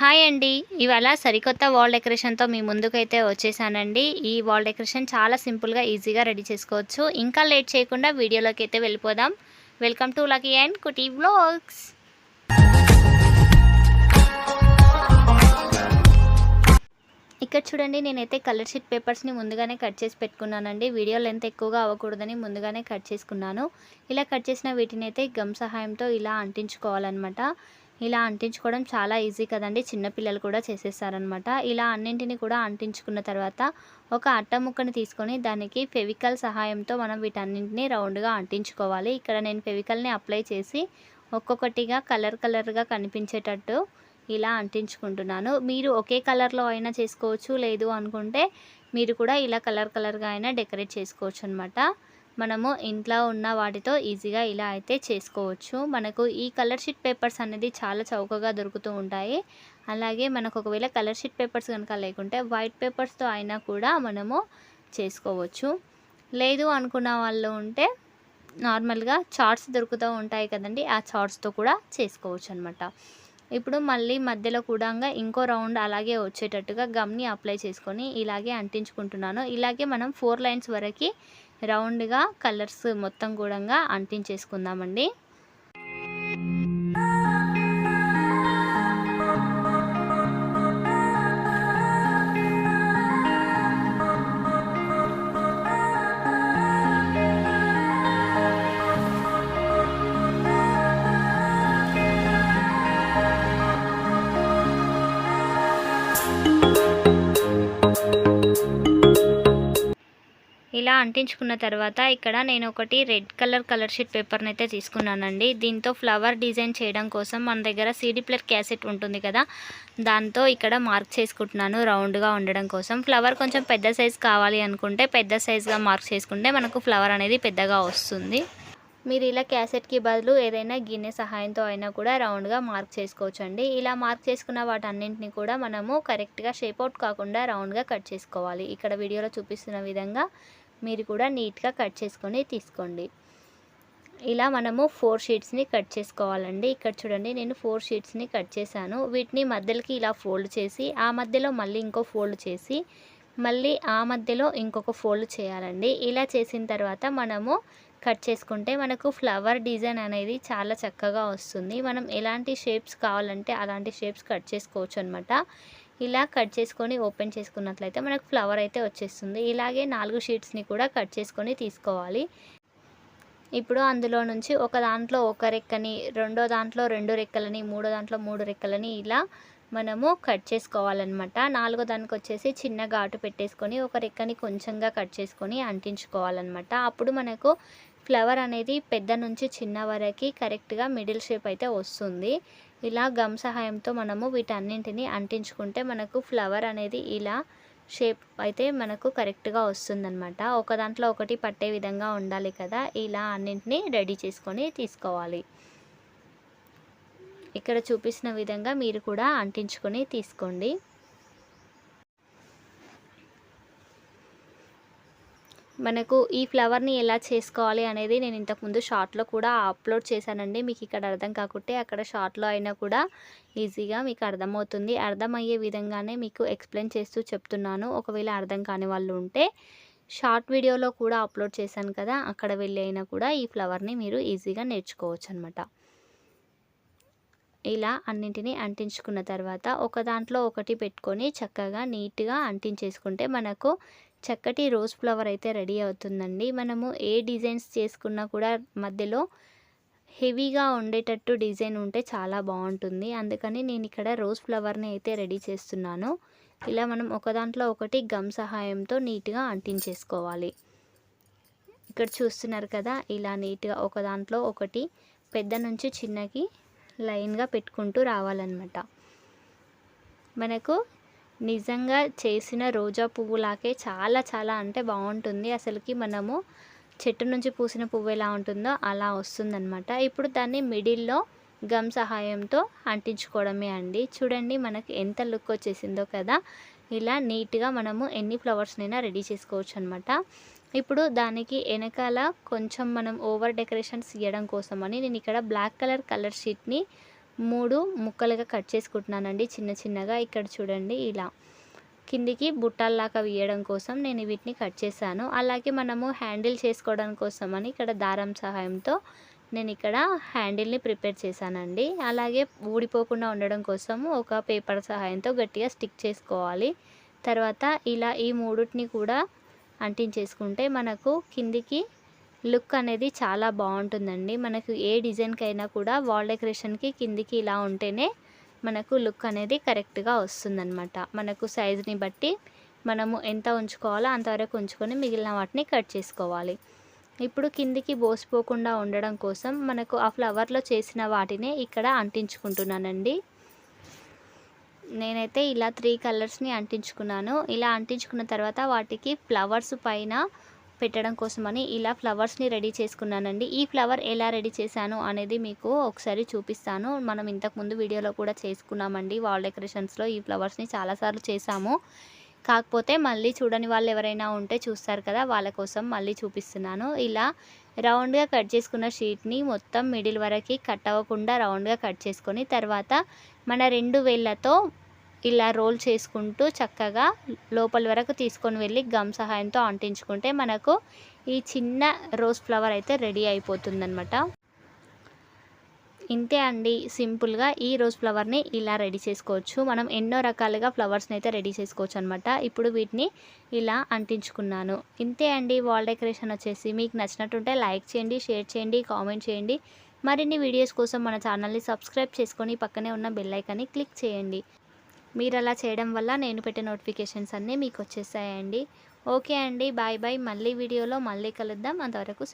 Hi అండి. ఇవాళ సరికొత్త వాల్ డెకరేషన్తో మీ ముందుకైతే వచ్చేసానండి. ఈ వాల్ డెకరేషన్ చాలా సింపుల్గా ఈజీగా రెడీ చేసుకోవచ్చు. ఇంకా లేట్ చేయకుండా వీడియోలోకి అయితే వెళ్ళిపోదాం. Welcome to Lucky and Kutty blogs ఇక్కడ చూడండి నేనైతే కలర్ షీట్ పేపర్స్ని ముందుగానే కట్ చేసి పెట్టుకున్నానండి. వీడియో లెంత్ ఎక్కువగా అవ్వకూడదని ముందుగానే కట్ చేసుకున్నాను. ఇలా కట్ చేసిన వీటిని అయితే గమ్ సహాయంతో ఇలా అంటించుకోవాలన్నమాట. ఇలా అంటించుకోవడం చాలా ఈజీ కదండి. చిన్నపిల్లలు కూడా చేసేస్తారనమాట. ఇలా అన్నింటిని కూడా అంటించుకున్న తర్వాత ఒక అట్ట ముక్కని తీసుకొని దానికి ఫెవికల్ సహాయంతో మనం వీటన్నింటినీ రౌండ్గా అంటించుకోవాలి. ఇక్కడ నేను ఫెవికల్ని అప్లై చేసి ఒక్కొక్కటిగా కలర్ కలర్గా కనిపించేటట్టు ఇలా అంటించుకుంటున్నాను. మీరు ఒకే కలర్లో అయినా చేసుకోవచ్చు. లేదు అనుకుంటే మీరు కూడా ఇలా కలర్ కలర్గా అయినా డెకరేట్ చేసుకోవచ్చు అనమాట మనము ఇంట్లో ఉన్న వాటితో ఈజీగా ఇలా అయితే చేసుకోవచ్చు. మనకు ఈ కలర్ షీట్ పేపర్స్ అనేది చాలా చౌకగా దొరుకుతూ ఉంటాయి. అలాగే మనకు ఒకవేళ కలర్ షీట్ పేపర్స్ కనుక లేకుంటే వైట్ పేపర్స్తో అయినా కూడా మనము చేసుకోవచ్చు. లేదు అనుకున్న వాళ్ళు ఉంటే నార్మల్గా చార్ట్స్ దొరుకుతూ ఉంటాయి కదండి ఆ చార్ట్స్తో కూడా చేసుకోవచ్చు అనమాట ఇప్పుడు మళ్ళీ మధ్యలో కూడా ఇంకో రౌండ్ అలాగే వచ్చేటట్టుగా గమ్ని అప్లై చేసుకొని ఇలాగే అంటించుకుంటున్నాను. ఇలాగే మనం ఫోర్ లైన్స్ వరకు రౌండ్గా కలర్స్ మొత్తం కూడా అంటించేసుకుందామండి. ఇలా అంటించుకున్న తర్వాత ఇక్కడ నేను ఒకటి రెడ్ కలర్ కలర్ షీట్ పేపర్ని అయితే తీసుకున్నానండి. దీంతో ఫ్లవర్ డిజైన్ చేయడం కోసం మన దగ్గర సీడీ ప్లర్ క్యాసెట్ ఉంటుంది కదా దాంతో ఇక్కడ మార్క్ చేసుకుంటున్నాను రౌండ్గా ఉండడం కోసం. ఫ్లవర్ కొంచెం పెద్ద సైజ్ కావాలి అనుకుంటే పెద్ద సైజ్గా మార్క్ చేసుకుంటే మనకు ఫ్లవర్ అనేది పెద్దగా వస్తుంది. మీరు ఇలా క్యాసెట్కి బదులు ఏదైనా గిన్నె సహాయంతో అయినా కూడా రౌండ్గా మార్క్ చేసుకోవచ్చు అండి ఇలా మార్క్ చేసుకున్న వాటన్నింటిని కూడా మనము కరెక్ట్గా షేప్ అవుట్ కాకుండా రౌండ్గా కట్ చేసుకోవాలి. ఇక్కడ వీడియోలో చూపిస్తున్న విధంగా మీరు కూడా నీట్గా కట్ చేసుకొని తీసుకోండి. ఇలా మనము ఫోర్ షీట్స్ని కట్ చేసుకోవాలండి. ఇక్కడ చూడండి నేను ఫోర్ షీట్స్ని కట్ చేశాను. వీటిని మధ్యలోకి ఇలా ఫోల్డ్ చేసి ఆ మధ్యలో మళ్ళీ ఇంకో ఫోల్డ్ చేసి మళ్ళీ ఆ మధ్యలో ఇంకొక ఫోల్డ్ చేయాలండి. ఇలా చేసిన తర్వాత మనము కట్ చేసుకుంటే మనకు ఫ్లవర్ డిజైన్ అనేది చాలా చక్కగా వస్తుంది. మనం ఎలాంటి షేప్స్ కావాలంటే అలాంటి షేప్స్ కట్ చేసుకోవచ్చు అనమాట ఇలా కట్ చేసుకొని ఓపెన్ చేసుకున్నట్లయితే మనకు ఫ్లవర్ అయితే వచ్చేస్తుంది. ఇలాగే నాలుగు షీట్స్ని కూడా కట్ చేసుకొని తీసుకోవాలి. ఇప్పుడు అందులో నుంచి ఒక దాంట్లో ఒక రెక్కని రెండో దాంట్లో రెండు రెక్కలని మూడో దాంట్లో మూడు రెక్కలని ఇలా మనము కట్ చేసుకోవాలన్నమాట. నాలుగో దానికి వచ్చేసి చిన్న ఘాటు పెట్టేసుకొని ఒక రెక్కని కొంచెంగా కట్ చేసుకొని అంటించుకోవాలన్నమాట. అప్పుడు మనకు ఫ్లవర్ అనేది పెద్ద నుంచి చిన్న వరకు కరెక్ట్గా మిడిల్ షేప్ అయితే వస్తుంది. ఇలా గమ్ సహాయంతో మనము వీటన్నింటిని అంటించుకుంటే మనకు ఫ్లవర్ అనేది ఇలా షేప్ అయితే మనకు కరెక్ట్గా వస్తుందన్నమాట. ఒక దాంట్లో ఒకటి పట్టే విధంగా ఉండాలి కదా ఇలా అన్నింటినీ రెడీ చేసుకొని తీసుకోవాలి. ఇక్కడ చూపిస్తున్న విధంగా మీరు కూడా అంటించుకొని తీసుకోండి. మనకు ఈ ఫ్లవర్ని ఎలా చేసుకోవాలి అనేది నేను ఇంతకుముందు షార్ట్లో కూడా అప్లోడ్ చేశానండి. మీకు ఇక్కడ అర్థం కాకుంటే అక్కడ షార్ట్లో అయినా కూడా ఈజీగా మీకు అర్థమవుతుంది. అర్థమయ్యే విధంగానే మీకు ఎక్స్ప్లెయిన్ చేస్తూ చెప్తున్నాను. ఒకవేళ అర్థం కాని వాళ్ళు ఉంటే షార్ట్ వీడియోలో కూడా అప్లోడ్ చేశాను కదా అక్కడ వెళ్ళి అయినా కూడా ఈ ఫ్లవర్ని మీరు ఈజీగా నేర్చుకోవచ్చు అనమాట ఇలా అన్నింటినీ అంటించుకున్న తర్వాత ఒక దాంట్లో ఒకటి పెట్టుకొని చక్కగా నీట్గా అంటించేసుకుంటే మనకు చక్కటి రోజ్ ఫ్లవర్ అయితే రెడీ అవుతుందండి. మనము ఏ డిజైన్స్ చేసుకున్నా కూడా మధ్యలో హెవీగా ఉండేటట్టు డిజైన్ ఉంటే చాలా బాగుంటుంది. అందుకని నేను ఇక్కడ రోజ్ ఫ్లవర్ని అయితే రెడీ చేస్తున్నాను. ఇలా మనం ఒక దాంట్లో ఒకటి గమ్ సహాయంతో నీట్గా అంటించేసుకోవాలి. ఇక్కడ చూస్తున్నారు కదా ఇలా నీట్గా ఒక దాంట్లో ఒకటి పెద్ద నుంచి చిన్నకి లైన్గా పెట్టుకుంటూ రావాలన్నమాట. మనకు నిజంగా చేసిన రోజా పువ్వులాగే చాలా చాలా అంటే బాగుంటుంది. అసలుకి మనము చెట్టు నుంచి పూసిన పువ్వు ఎలా ఉంటుందో అలా వస్తుందన్నమాట. ఇప్పుడు దాన్ని మిడిల్లో గమ్ సహాయంతో అంటించుకోవడమే అండి. చూడండి మనకి ఎంత లుక్ వచ్చేసిందో కదా. ఇలా నీట్గా మనము ఎన్ని ఫ్లవర్స్నైనా రెడీ చేసుకోవచ్చు అనమాట ఇప్పుడు దానికి వెనకాల కొంచెం మనం ఓవర్ డెకరేషన్స్ ఇవ్వడం కోసమని నేను ఇక్కడ బ్లాక్ కలర్ కలర్ షీట్ని మూడు ముక్కలుగా కట్ చేసుకుంటున్నానండి చిన్న చిన్నగా. ఇక్కడ చూడండి ఇలా. కిందికి బుట్టల్లాగా వేయడం కోసం నేను వీటిని కట్ చేశాను. అలాగే మనము హ్యాండిల్ చేసుకోవడం కోసం అని ఇక్కడ దారం సహాయంతో నేను ఇక్కడ హ్యాండిల్ని ప్రిపేర్ చేశానండి. అలాగే ఊడిపోకుండా ఉండడం కోసం ఒక పేపర్ సహాయంతో గట్టిగా స్టిక్ చేసుకోవాలి. తర్వాత ఇలా ఈ మూడుటిని కూడా అంటించేసుకుంటే మనకు కిందికి లుక్ అనేది చాలా బాగుంటుందండి. మనకు ఏ డిజైన్కి అయినా కూడా వాల్ డెకరేషన్కి కిందికి ఇలా ఉంటేనే మనకు లుక్ అనేది కరెక్ట్గా వస్తుందన్నమాట. మనకు సైజుని బట్టి మనము ఎంత ఉంచుకోవాలో అంతవరకు ఉంచుకొని మిగిలిన వాటిని కట్ చేసుకోవాలి. ఇప్పుడు కిందికి బోసిపోకుండా ఉండడం కోసం మనకు ఆ ఫ్లవర్లో చేసిన వాటినే ఇక్కడ అంటించుకుంటున్నానండి. నేనైతే ఇలా త్రీ కలర్స్ని అంటించుకున్నాను. ఇలా అంటించుకున్న తర్వాత వాటికి ఫ్లవర్స్ పైన పెట్టడం కోసమని ఇలా ఫ్లవర్స్ని రెడీ చేసుకున్నానండి. ఈ ఫ్లవర్ ఎలా రెడీ చేశాను అనేది మీకు ఒకసారి చూపిస్తాను. మనం ఇంతకుముందు వీడియోలో కూడా చేసుకున్నామండి. వాల్ డెకరేషన్స్లో ఈ ఫ్లవర్స్ని చాలాసార్లు చేసాము కాకపోతే మళ్ళీ చూడని వాళ్ళు ఎవరైనా ఉంటే చూస్తారు కదా వాళ్ళ కోసం మళ్ళీ చూపిస్తున్నాను. ఇలా రౌండ్గా కట్ చేసుకున్న షీట్ని మొత్తం మిడిల్ వరకు కట్ అవ్వకుండా రౌండ్గా కట్ చేసుకొని తర్వాత మన రెండు వేళ్ళతో ఇలా రోల్ చేసుకుంటూ చక్కగా లోపల వరకు తీసుకొని వెళ్ళి గమ్ సహాయంతో అంటించుకుంటే మనకు ఈ చిన్న రోజ్ ఫ్లవర్ అయితే రెడీ అయిపోతుందనమాట ఇంతే అండి. సింపుల్గా ఈ రోజ్ ఫ్లవర్ని ఇలా రెడీ చేసుకోవచ్చు. మనం ఎన్నో రకాలుగా ఫ్లవర్స్ని అయితే రెడీ చేసుకోవచ్చు అనమాట ఇప్పుడు వీటిని ఇలా అంటించుకున్నాను. ఇంతే అండి. వాల్ డెకరేషన్ వచ్చేసి. మీకు నచ్చినట్టుంటే లైక్ చేయండి షేర్ చేయండి కామెంట్ చేయండి. మరిన్ని వీడియోస్ కోసం మన ఛానల్ని సబ్స్క్రైబ్ చేసుకొని పక్కనే ఉన్న బెల్ ఐకాన్ని క్లిక్ చేయండి. మీరు అలా చేయడం వల్ల నేను పెట్టే నోటిఫికేషన్స్ అన్నీ మీకు వచ్చేసాయండి. ఓకే అండి. Bye bye. మళ్ళీ వీడియోలో మళ్ళీ కలుద్దాం. అంతవరకు